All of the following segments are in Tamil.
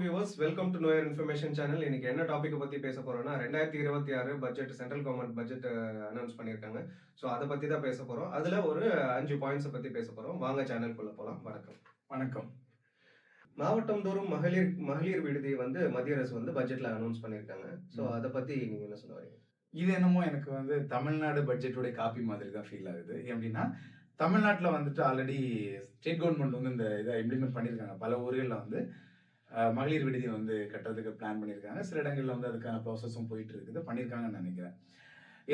வியூவர்ஸ் வெல்கம் டு நோயர் இன்ஃபர்மேஷன் சேனல் இன்னைக்கு என்ன டாபிக் பத்தி பேச போறோம்னா ரெண்டாயிரத்தி இருபத்தி ஆறு budget central government budget announce பண்ணியிருக்காங்க. ஸோ அதை பத்தி தான் பேச போறோம். அதுல ஒரு அஞ்சு பாயிண்ட்ஸை பத்தி பேச போறோம். வாங்க சேனல்குள்ள போலாம். வணக்கம். வணக்கம். மாவட்டம் தோறும் மகளிர் மகளிர் விடுதியை வந்து மத்திய அரசு வந்து பட்ஜெட்ல அனௌன்ஸ் பண்ணியிருக்காங்க. ஸோ அதை பத்தி நீங்க என்ன சொல்ல வரீங்க? இது என்னமோ எனக்கு வந்து தமிழ்நாடு பட்ஜெட்டுடைய காப்பி மாதிரி தான் ஃபீல் ஆகுது. எப்படின்னா தமிழ்நாட்டில் வந்துட்டு ஆல்ரெடி ஸ்டேட் கவர்மெண்ட் வந்து இந்த இதை இம்ப்ளிமெண்ட் பண்ணியிருக்காங்க. பல ஊர்களில் வந்து மகளிர் விடுதி வந்து கட்டுறதுக்கு பிளான் பண்ணியிருக்காங்க. சில இடங்களில் வந்து அதுக்கான ப்ராசஸும் போயிட்டு இருக்குது பண்ணியிருக்காங்கன்னு நினைக்கிறேன்.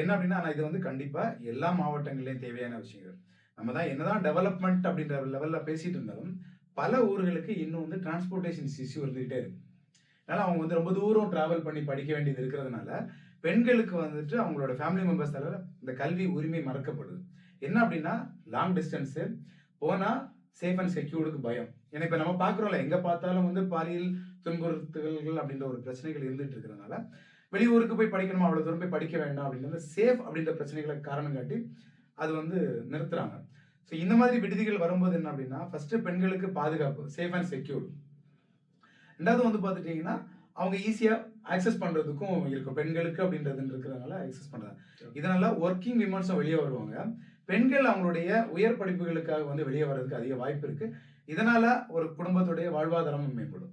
என்ன அப்படின்னா ஆனால் இது வந்து கண்டிப்பாக எல்லா மாவட்டங்கள்லேயும் தேவையான விஷயங்கள். நம்ம தான் என்னதான் டெவலப்மெண்ட் அப்படின்ற லெவலில் பேசிட்டு இருந்தாலும் பல ஊர்களுக்கு இன்னும் வந்து டிரான்ஸ்போர்ட்டேஷன் இஷ்யூ இருந்துகிட்டே இருக்கு. அதனால அவங்க வந்து ரொம்ப தூரம் டிராவல் பண்ணி படிக்க வேண்டியது இருக்கிறதுனால பெண்களுக்கு வந்துட்டு அவங்களோட ஃபேமிலி மெம்பர்ஸ் மெம்பர்ஸால இந்த கல்வி உரிமை மறக்கப்படுது. என்ன அப்படின்னா லாங் டிஸ்டன்ஸு போனால் சேஃப் அண்ட் செக்யூர்டுக்கு பயம். ஏன்னா இப்போ நம்ம பார்க்குறோம்ல எங்கே பார்த்தாலும் வந்து பாலியல் துன்புறுத்தல்கள் அப்படின்ற ஒரு பிரச்சனைகள் இருந்துட்டு இருக்கிறதுனால வெளியூருக்கு போய் படிக்கணுமா அவ்வளோ தூரம் போய் படிக்க வேண்டாம் அப்படின்றது சேஃப் அப்படின்ற பிரச்சனைகளை காரணம் காட்டி அது வந்து நிறுத்துறாங்க. ஸோ இந்த மாதிரி விடுதிகள் வரும்போது என்ன அப்படின்னா ஃபர்ஸ்ட் பெண்களுக்கு பாதுகாப்பு சேஃப் அண்ட் செக்யூர் ரெண்டாவது வந்து பார்த்துட்டீங்கன்னா அவங்க ஈஸியாக ஆக்சஸ் பண்ணுறதுக்கும் இருக்கும். பெண்களுக்கு அப்படின்றது இருக்கிறதுனால ஆக்சஸ் பண்ணுறாங்க இதனால ஒர்க்கிங் விமன்ஸும் வெளியே வருவாங்க. பெண்கள் அவங்களுடைய உயர் படிப்புகளுக்காக வந்து வெளியே வர்றதுக்கு அதிக வாய்ப்பு இருக்கு. இதனால ஒரு குடும்பத்துடைய வாழ்வாதாரமும் மேம்படும்.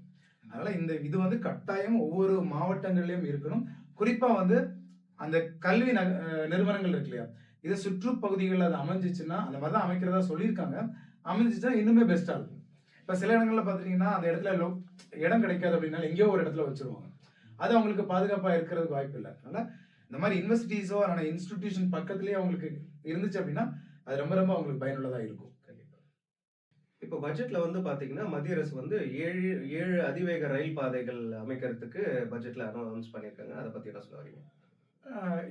அதனால இந்த இது வந்து கட்டாயம் ஒவ்வொரு மாவட்டங்கள்லயும் இருக்கணும். குறிப்பா வந்து அந்த கல்வி நக- நிறுவனங்கள் இருக்கு இல்லையா? இது சுற்றுப்பகுதிகளில் அது அமைஞ்சிச்சுன்னா அந்த மாதிரி தான் அமைக்கிறதா சொல்லியிருக்காங்க. அமைஞ்சிச்சுன்னா இன்னுமே பெஸ்ட்டாக இருக்கும். இப்போ சில இடங்கள்ல பார்த்துட்டீங்கன்னா அந்த இடத்துல லோ இடம் கிடைக்காது அப்படின்னா எங்கேயோ ஒரு இடத்துல வச்சிருவாங்க. அது அவங்களுக்கு பாதுகாப்பாக இருக்கிறதுக்கு வாய்ப்பு இல்லை. அதனால இந்த மாதிரி யூனிவர்சிட்டிஸோ அதனால இன்ஸ்டிடியூஷன் பக்கத்துலேயே அவங்களுக்கு இருந்துச்சு அப்படின்னா அது ரொம்ப ரொம்ப அவங்களுக்கு பயனுள்ளதாக இருக்கும். இப்போ பட்ஜெட்ல வந்து பாத்தீங்கன்னா மத்திய அரசு வந்து ஏழு ஏழு அதிவேக ரயில் பாதைகள் அமைக்கிறதுக்கு பட்ஜெட்ல அனௌன்ஸ் பண்ணியிருக்காங்க. அதை பத்தி என்ன சொல்ல வரீங்க?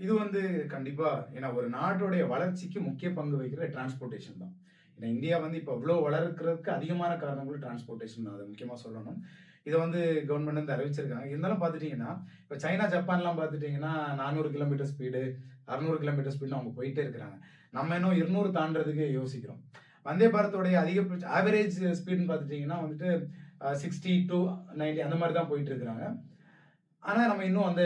இது வந்து கண்டிப்பா ஏன்னா ஒரு நாட்டுடைய வளர்ச்சிக்கு முக்கிய பங்கு வகிக்கிற டிரான்ஸ்போர்ட்டேஷன் தான். ஏன்னா இந்தியா வந்து இப்போ இவ்வளோ வளர்க்கறதுக்கு அதிகமான காரணங்கள் டிரான்ஸ்போர்ட்டேஷன் தான். அதை முக்கியமாக சொல்லணும். இதை வந்து கவர்மெண்ட் வந்து அறிவிச்சிருக்காங்க. இருந்தாலும் பார்த்துட்டீங்கன்னா இப்போ சைனா ஜப்பான்லாம் பார்த்துட்டீங்கன்னா நானூறு கிலோமீட்டர் ஸ்பீடு அறுநூறு கிலோமீட்டர் ஸ்பீடில் அவங்க போயிட்டே இருக்கிறாங்க. நம்ம இன்னும் இருநூறு தாண்டதுக்கு யோசிக்கிறோம். வந்தே பாரத்தோடைய அதிகபட்ச ஆவரேஜ் ஸ்பீடுன்னு பார்த்துட்டிங்கன்னா வந்துட்டு சிக்ஸ்டி டு 90 அந்த மாதிரி தான் போயிட்டு இருக்கிறாங்க. ஆனால் நம்ம இன்னும் அந்த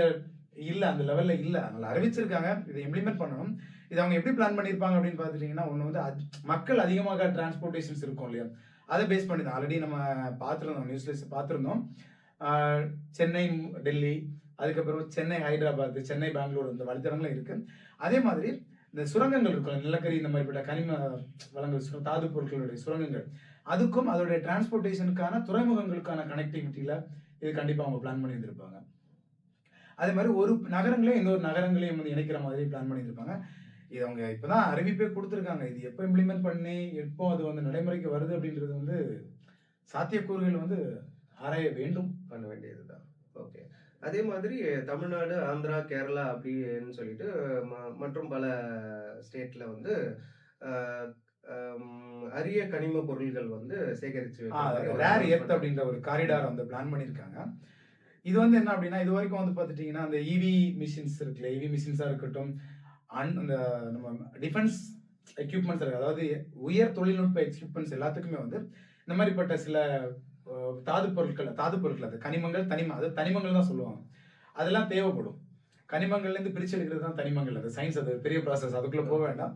இல்லை அந்த லெவலில் இல்லை. அதனால அறிவிச்சிருக்காங்க. இதை இம்ப்ளிமெண்ட் பண்ணணும். இது அவங்க எப்படி பிளான் பண்ணியிருப்பாங்க அப்படின்னு பார்த்துட்டிங்கன்னா ஒன்று வந்து மக்கள் அதிகமாக டிரான்ஸ்போர்ட்டேஷன்ஸ் இருக்கும் இல்லையா? அதை பேஸ் பண்ணி தான் ஆல்ரெடி நம்ம பார்த்துருந்தோம் நியூஸ்ல பார்த்துருந்தோம். சென்னை டெல்லி அதுக்கப்புறம் சென்னை ஹைதராபாத் சென்னை பெங்களூர் இந்த வழித்தடங்களும் இருக்கு. அதே மாதிரி இந்த சுரங்கங்கள் இருக்கும் நிலக்கரி இந்த மாதிரிப்பட்ட கனிம வளங்கள் தாது பொருட்களுடைய சுரங்கங்கள். அதுக்கும் அதோடைய டிரான்ஸ்போர்ட்டேஷனுக்கான துறைமுகங்களுக்கான கனெக்டிவிட்டியில இது கண்டிப்பாக அவங்க பிளான் பண்ணி இருந்திருப்பாங்க அதே மாதிரி ஒரு நகரங்களையும் இன்னொரு நகரங்களையும் வந்து இணைக்கிற மாதிரி பிளான் பண்ணியிருப்பாங்க இது அவங்க இப்பதான் அறிவிப்பே கொடுத்துருக்காங்க. இது எப்போ இம்ப்ளிமெண்ட் பண்ணி எப்போ அது வந்து நடைமுறைக்கு வருது அப்படின்றது வந்து சாத்தியக்கூறுகள் வந்து ஆராய வேண்டும். பண்ண வேண்டியதுதான். ஓகே அதே மாதிரி தமிழ்நாடு ஆந்திரா கேரளா அப்படின்னு சொல்லிட்டு மற்றும் பல ஸ்டேட்ல வந்து அரிய கனிம பொருள்கள் வந்து சேகரிச்சு ரேர் எர்த். அப்படின்ற ஒரு காரிடார் வந்து பிளான் பண்ணியிருக்காங்க. இது வந்து என்ன அப்படின்னா இது வரைக்கும் வந்து பார்த்துட்டீங்கன்னா அந்த இவி மிஷின்ஸ் இருக்குல்ல இவி மிஷின்ஸாக இருக்கட்டும் அன் அந்த நம்ம டிஃபென்ஸ் எக்யூப்மெண்ட்ஸ் இருக்குது அதாவது உயர் தொழில்நுட்ப எக்யூப்மெண்ட்ஸ் எல்லாத்துக்குமே வந்து இந்த மாதிரிப்பட்ட சில தாது பொருட்கள் தாது பொருட்கள் அது கனிமங்கள் தனிமம் அது தனிமங்கள் தான் சொல்லுவாங்க. அதெல்லாம் தேவைப்படும். கனிமங்கள்லேருந்து பிரிச்சு எடுக்கிறது தான் தனிமங்கள். அது சயின்ஸ் அது பெரிய ப்ராசஸ் அதுக்குள்ளே போக வேண்டாம்.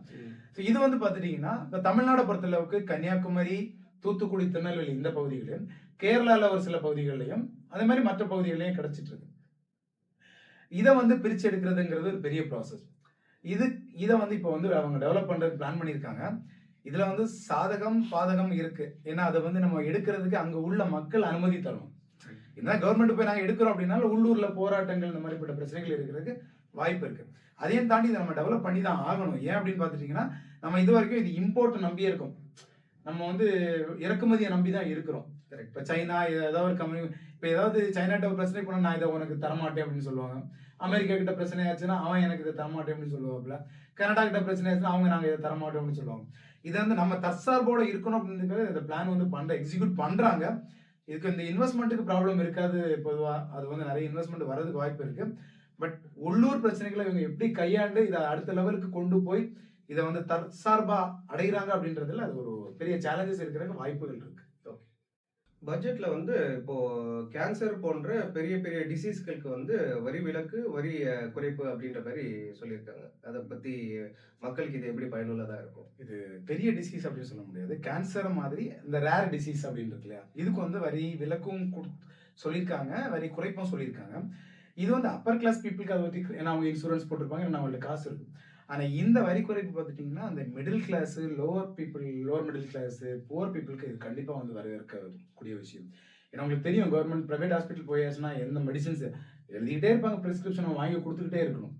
ஸோ இது வந்து பார்த்துட்டிங்கன்னா இப்போ தமிழ்நாடை பொறுத்தளவுக்கு கன்னியாகுமரி தூத்துக்குடி திருநெல்வேலி இந்த பகுதிகளிலும் கேரளாவில் ஒரு சில பகுதிகளிலையும் அதே மாதிரி மற்ற பகுதிகளிலையும் கிடச்சிட்டு இருக்கு. இதை வந்து பிரிச்சு எடுக்கிறதுங்கிறது ஒரு பெரிய ப்ராசஸ் இது இதை வந்து இப்போ வந்து அவங்க டெவலப் பண்ணுறதுக்கு பிளான் பண்ணியிருக்காங்க. இதில் வந்து சாதகம் பாதகம் இருக்குது ஏன்னா அதை வந்து நம்ம எடுக்கிறதுக்கு அங்கே உள்ள மக்கள் அனுமதி தரும் என்ன கவர்மெண்ட் போய் நாங்கள் எடுக்கிறோம் அப்படின்னா உள்ளூரில் போராட்டங்கள் இந்த மாதிரிப்பட்ட பிரச்சனைகள் இருக்கிறதுக்கு வாய்ப்பு இருக்குது அதையும் தாண்டி இதை நம்ம டெவலப் பண்ணி தான் ஆகணும். ஏன் அப்படின்னு பார்த்துட்டீங்கன்னா நம்ம இது வரைக்கும் இது இம்போர்ட் நம்பியே இருக்கோம் நம்ம வந்து இறக்குமதியை நம்பி தான் இருக்கிறோம். கரெக்ட் இப்போ சைனா ஏதாவது ஒரு கம்பெனி இப்போ ஏதாவது சைனாட்ட ஒரு பிரச்சனை பண்ணா நான் இதை உனக்கு தரமாட்டேன் அப்படின்னு சொல்லுவாங்க. அமெரிக்கா கிட்ட பிரச்சனை ஆச்சுன்னா அவன் எனக்கு இதை தரமாட்டேன் அப்படின்னு சொல்லுவாப்புல. கனடா கிட்ட பிரச்சனை ஆச்சுன்னா அவங்க நாங்கள் இதை தரமாட்டோம் அப்படின்னு சொல்லுவாங்க. இதை வந்து நம்ம தற்சார்போட இருக்கணும் அப்படிங்கிறது இந்த பிளான் வந்து பண்ற எக்ஸிக்யூட் பண்றாங்க. இதுக்கு இந்த இன்வெஸ்ட்மெண்ட்டுக்கு ப்ராப்ளம் இருக்காது பொதுவாக அது வந்து நிறைய இன்வெஸ்ட்மெண்ட் வரதுக்கு வாய்ப்பு இருக்கு. பட் உள்ளூர் பிரச்சனைகளை இவங்க எப்படி கையாண்டு இதை அடுத்த லெவலுக்கு கொண்டு போய் இதை வந்து தற்சார்பா அடைகிறாங்க அப்படின்றதுல அது ஒரு பெரிய சேலஞ்சஸ் இருக்கிறதுக்கு வாய்ப்புகள் இருக்கு. பட்ஜெட்ல வந்து இப்போ கேன்சர் போன்ற பெரிய பெரிய டிசீஸ்களுக்கு வந்து வரி விலக்கு, வரி குறைப்பு அப்படின்ற மாதிரி சொல்லியிருக்காங்க. அதை பத்தி மக்களுக்கு இது எப்படி பயனுள்ளதா இருக்கும்? இது பெரிய டிசீஸ் அப்படின்னு சொல்ல முடியாது. கேன்சர் மாதிரி இந்த ரேர் டிசீஸ் அப்படின்னு இருக்கு இல்லையா? இதுக்கு வந்து வரி விலக்கும் சொல்லியிருக்காங்க. வரி குறைப்பும் சொல்லியிருக்காங்க. இது வந்து அப்பர் கிளாஸ் பீப்புளுக்கு அதை பற்றி ஏன்னா அவங்க இன்சூரன்ஸ் போட்டிருப்பாங்க. ஏன்னா அவங்கள்ட்ட காசு இருக்கும். ஆனா இந்த வரி குறைப்பு பார்த்துட்டீங்கன்னா, அந்த middle class, lower people lower middle class, poor பீப்பிள்க்கு இது கண்டிப்பா வந்து வரவேற்கக்கூடிய விஷயம். ஏன்னா உங்களுக்கு தெரியும் கவர்ன்மெண்ட் பிரைவேட் ஹாஸ்பிட்டல் போயாச்சுன்னா எந்த மெடிசின்ஸ் எழுதிக்கிட்டே இருப்பாங்க பிரிஸ்கிரிப்ஷன் வாங்கி குடுத்துக்கிட்டே இருக்கணும்.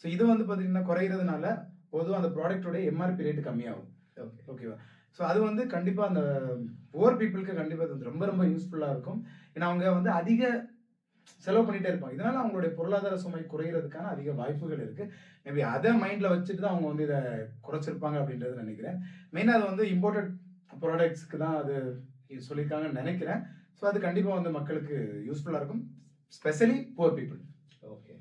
ஸோ இது வந்து பார்த்தீங்கன்னா குறையிறதுனால பொதுவா அந்த ப்ராடக்ட்டோட எம்ஆர்பி ரேட் கம்மியாகும். ஓகே. ஓகேவா? ஸோ அது வந்து கண்டிப்பா அந்த புவர் பீப்பிள்க்கு கண்டிப்பா இது ரொம்ப ரொம்ப யூஸ்ஃபுல்லா இருக்கும். ஏன்னா அவங்க வந்து அதிக செலவு பண்ணிட்டே இருப்பாங்க. இதனால அவங்களுடைய பொருளாதார சுமை குறையிறதுக்கான அதிக வாய்ப்புகள் இருக்கு. மேபி அத மைண்ட்ல வச்சுட்டு தான் அவங்க வந்து இத குறைச்சிருப்பாங்க அப்படின்றத நினைக்கிறேன். மெயினா அது வந்து இம்போர்ட்டட் ப்ராடக்ட்ஸ்க்கு தான் அது சொல்லியிருக்காங்கன்னு நினைக்கிறேன். ஸோ அது கண்டிப்பா வந்து மக்களுக்கு யூஸ்ஃபுல்லா இருக்கும். Specially poor people. ஓகே.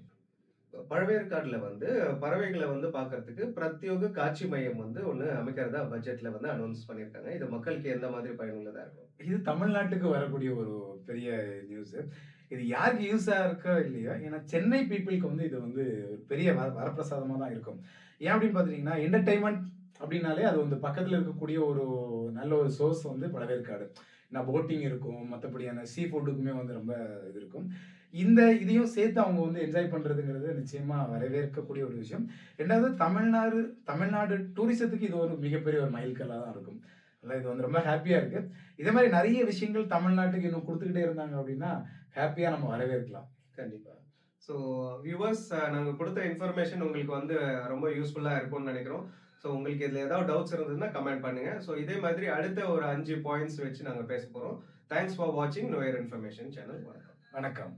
பழவேற்காடுல வந்து பறவைகள வந்து பார்க்கறதுக்கு பிரத்யோக காட்சி மையம் வந்து ஒண்ணு அமைக்கிறதா பட்ஜெட்ல வந்து அனௌன்ஸ் பண்ணியிருக்காங்க. இது மக்களுக்கு எந்த மாதிரி பயனுள்ளதா இருக்கும்? இது தமிழ்நாட்டுக்கு வரக்கூடிய ஒரு பெரிய நியூஸ். இது யாருக்கு யூஸாக இருக்கோ இல்லையோ, ஏன்னா சென்னை பீப்பிள்க்கு வந்து இது வந்து பெரிய வர வரப்பிரசாதமாக தான் இருக்கும். ஏன் அப்படின்னு பார்த்துட்டிங்கன்னா என்டர்டைன்மெண்ட் அப்படின்னாலே அது வந்து பக்கத்தில் இருக்கக்கூடிய ஒரு நல்ல ஒரு சோர்ஸ் வந்து பழவேற்காடு. ஏன்னா போட்டிங் இருக்கும். மற்றபடியான சீ ஃபுட்டுக்குமே வந்து ரொம்ப இது இருக்கும். இந்த இதையும் சேர்த்து அவங்க வந்து என்ஜாய் பண்ணுறதுங்கிறது நிச்சயமாக வரவேற்கக்கூடிய ஒரு விஷயம். ரெண்டாவது தமிழ்நாடு தமிழ்நாடு டூரிசத்துக்கு இது ஒரு மிகப்பெரிய ஒரு மைல்கல்லாக தான் இருக்கும். அதனால் இது வந்து ரொம்ப ஹாப்பியாக இருக்குது இதே மாதிரி நிறைய விஷயங்கள் தமிழ்நாட்டுக்கு இன்னும் கொடுத்துக்கிட்டே இருந்தாங்க அப்படின்னா, ஹேப்பியா நம்ம வரவேற்கலாம். கண்டிப்பா. ஸோ வியூவர்ஸ் நாங்க குடுத்த இன்ஃபர்மேஷன் உங்களுக்கு வந்து ரொம்ப யூஸ்ஃபுல்லா இருக்கும்னு நெனைக்கிறோம். ஸோ உங்களுக்கு இதுல ஏதாவது டவுட்ஸ் இருந்ததுன்னா கமெண்ட் பண்ணுங்க. ஸோ இதே மாதிரி அடுத்த ஒரு 5 பாயிண்ட்ஸ் வச்சு நாங்க பேச போறோம். தேங்க்ஸ் ஃபார் வாட்சிங் நோயர் இன்ஃபர்மேஷன் சேனல். வணக்கம். வணக்கம்.